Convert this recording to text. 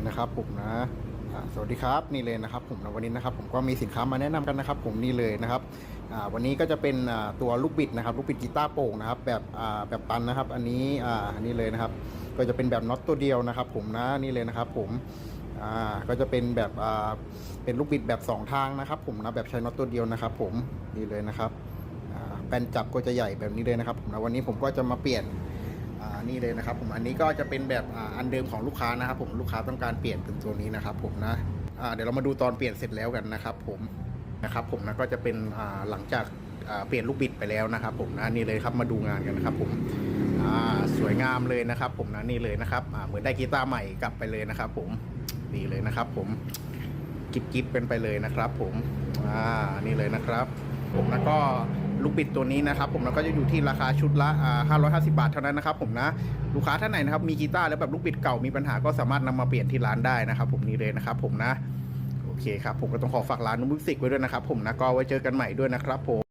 เลยนะครับผมนะสวัสดีครับนี่เลยนะครับผมนะวันนี้นะครับผมก็มีสินค้ามาแนะนำกันนะครับ ผมนี่เลยนะครับวันนี้ก็จะเป็นตัวลูกบิดนะครับลูกบิดกีตาร์โป่งนะครับแบบแบบตันนะครับ อันนี้อันนี้เลยนะครับ ก็จะเป็นแบบน็อตตัวเดียวนะครับ ผมนะนี่เลยนะครับ ผมก็จะเป็นแบบเป็นลูกบิดแบบสองทางนะครับ ผมนะแบบใช้น็อตตัวเดียวนะครับ ผมนี่เลยนะครับแป้นจับก็จะใหญ่แบบนี้เลยนะครับผมนะวันนี้ผมก็จะมาเปลี่ยน อ่านี่เลยนะครับผมอันนี้ก็จะเป็นแบบอันเดิมของลูกค้านะครับผมลูกค้าต้องการเปลี่ยนเป็นตัวนี้นะครับผมนะเดี๋ยวเรามาดูตอนเปลี่ยนเสร็จแล้วกันนะครับ ผมนะครับ ผมนะก็จะเป็นหลังจากเปลี่ยนลูกบิดไปแล้วนะครับ ผมนะนี่เลยครับมาดูงานกันนะครับ ผมสวยงามเลยนะครับ ผมนะนี่เลยนะครับเหมือนได้กีตาร์ใหม่กลับไปเลยนะครับ ผมนี่เลยนะครับ ผมกิบกิบเป็นไปเลยนะครับ ผมอ่านี่เลยนะครับ ผมแล้วก็ ลูกบิดตัวนี้นะครับผมแล้วก็จะอยู่ที่ราคาชุดละ550 บาทเท่านั้นนะครับผมนะลูกค้าท่านไหนนะครับมีกีตาร์แล้วแบบลูกบิดเก่ามีปัญหาก็สามารถนำมาเปลี่ยนที่ร้านได้นะครับ ผมนี่เลยนะครับผมนะโอเคครับผมก็ต้องขอฝากร้านนุมิวสิกไว้ด้วยนะครับผมนะก็ไว้เจอกันใหม่ด้วยนะครับผม